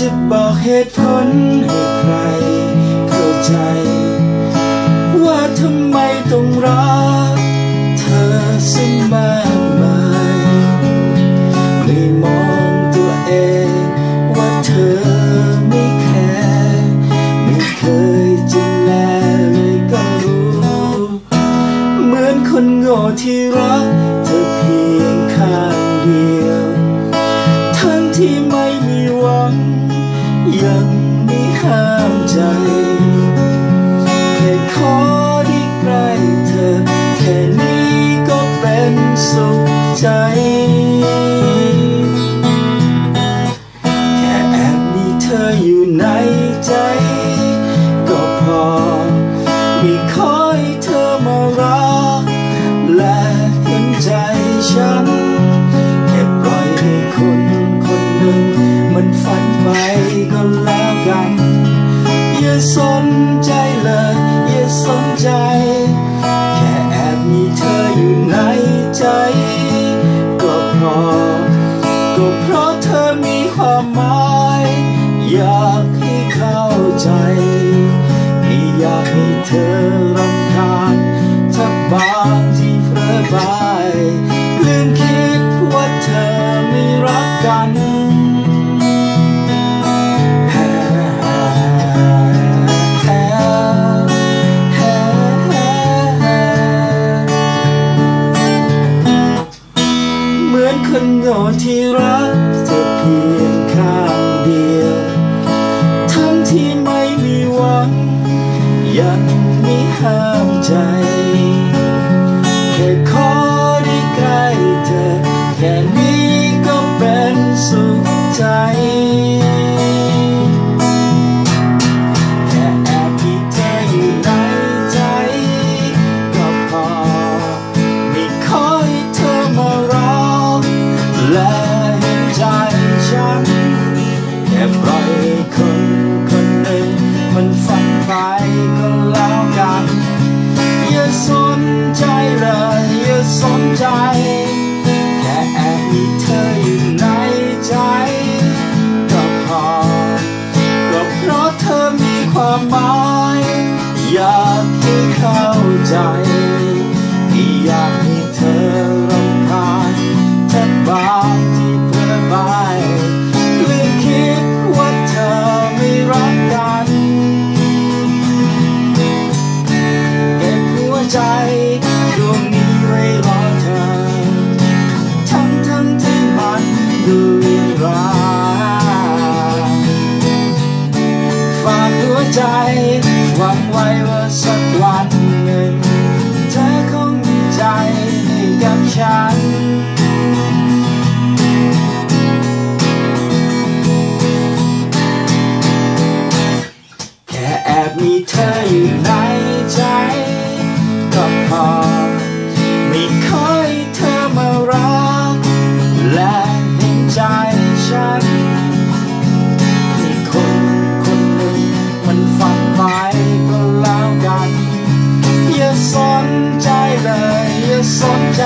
จะบอกเหตุผลให้ใครเข้าใจ ว่าทำไมต้องรักเธอซึ่งมากมายไม่มองตัวเองว่าเธอไม่แคร์ไม่เคยจะแลเลยก็รู้ เหมือนคนโง่ที่รัก ยังไม่ห้ามใจ แค่ขอได้ใกล้เธอ แค่นี้ก็เป็นสุขใจ แค่แอบมีเธออยู่ในใจ ก็พอ ก็เพราะเธอมีความหมาย อยากให้เข้าใจ ไม่อยากให้เธอรำ มือนคนโง่ที่รักเธอเพียงข้างเดียว ทั้งที่ไม่มีหวัง ยังไม่ห้ามใจแค่ขอ ใจไม่อยากให้เธอรำคาญถ้าบางที่เพื่อไปลืมคิดว่าเธอไม่รักกันเก็บหัวใจดวงนี้ไว้รอเธอทั้งทั้งที่มันดูร้ายฝากหัวใจ หวังไว้ว่าสักวันหนึ่ง เธอคงมีใจให้กับฉัน แค่แอบมีเธออยู่ในใจก็พอ ไม่ขอให้เธอมารัก และเห็นใจฉัน เลยอย่าสนใจ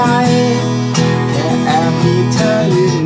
แค่แอบมีเธออยู่น